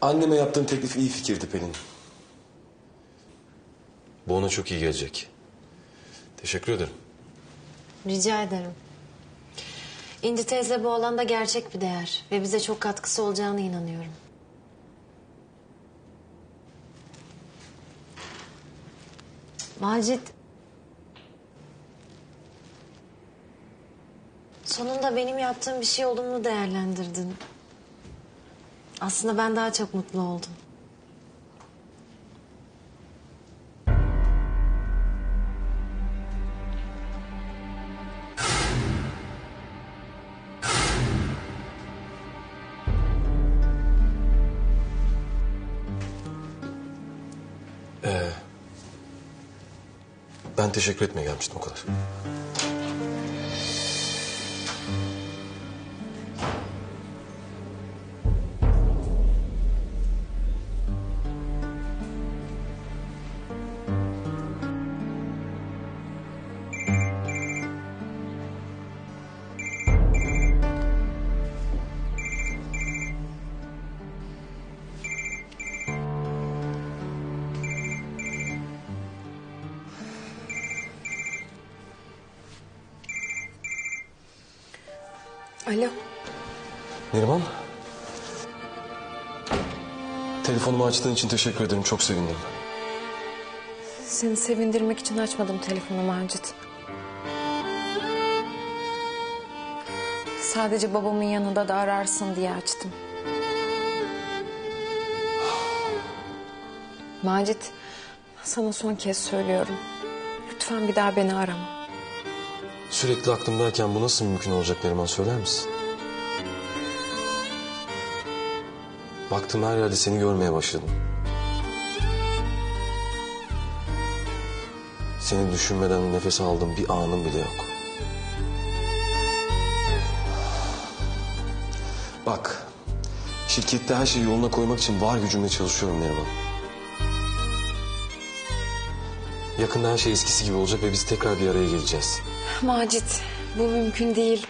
Anneme yaptığın teklif iyi fikirdi Pelin. Bu ona çok iyi gelecek. Teşekkür ederim. Rica ederim. İnci teyze bu alanda gerçek bir değer ve bize çok katkısı olacağına inanıyorum. Macit. Sonunda benim yaptığım bir şey olumlu değerlendirdin. Aslında ben daha çok mutlu oldum. Ben teşekkür etmeye gelmiştim o kadar. Alo. Neriman. Telefonumu açtığın için teşekkür ederim. Çok sevindim. Seni sevindirmek için açmadım telefonu Macit. Sadece babamın yanında da ararsın diye açtım. Macit, sana son kez söylüyorum. Lütfen bir daha beni arama. Sürekli aklımdayken bu nasıl mümkün olacak Neriman söyler misin? Baktım her yerde seni görmeye başladım. Seni düşünmeden nefes aldığım bir anım bile yok. Bak, şirkette her şeyi yoluna koymak için var gücümle çalışıyorum Neriman. Yakında her şey eskisi gibi olacak ve biz tekrar bir araya geleceğiz. Macit, bu mümkün değil.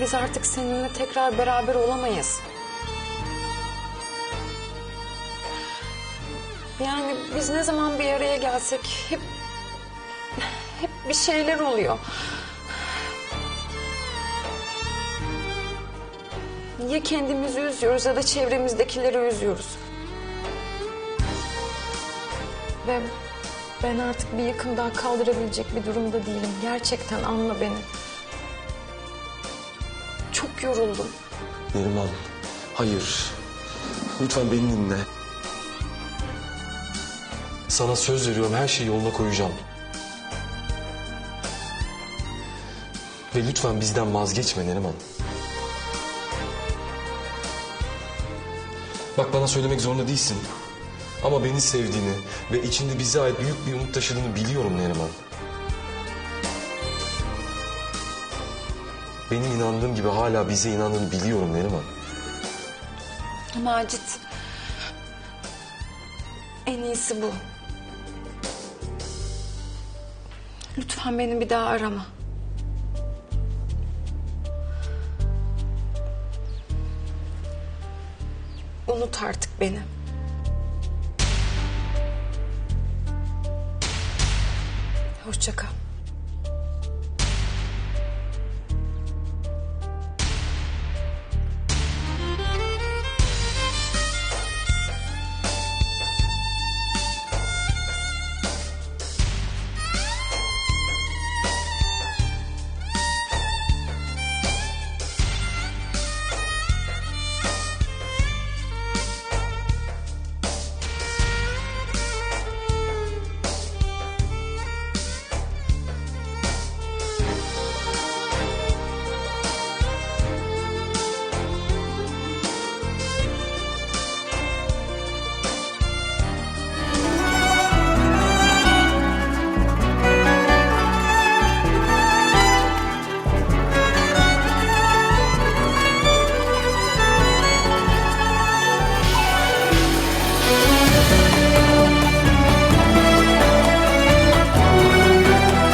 Biz artık seninle tekrar beraber olamayız. Yani biz ne zaman bir araya gelsek hep hep bir şeyler oluyor. Ya kendimizi üzüyoruz ya da çevremizdekileri üzüyoruz. Ve ben artık bir yıkım daha kaldırabilecek bir durumda değilim. Gerçekten anla beni. Çok yoruldum. Neriman, hayır. Lütfen beni dinle. Sana söz veriyorum her şeyi yoluna koyacağım. Ve lütfen bizden vazgeçme Neriman. Bak bana söylemek zorunda değilsin. Ama beni sevdiğini ve içinde bize ait büyük bir umut taşıdığını biliyorum Neriman. Benim inandığım gibi hala bize inandığını biliyorum Neriman. Macit. En iyisi bu. Lütfen beni bir daha arama. Unut artık beni. Hoşça kal.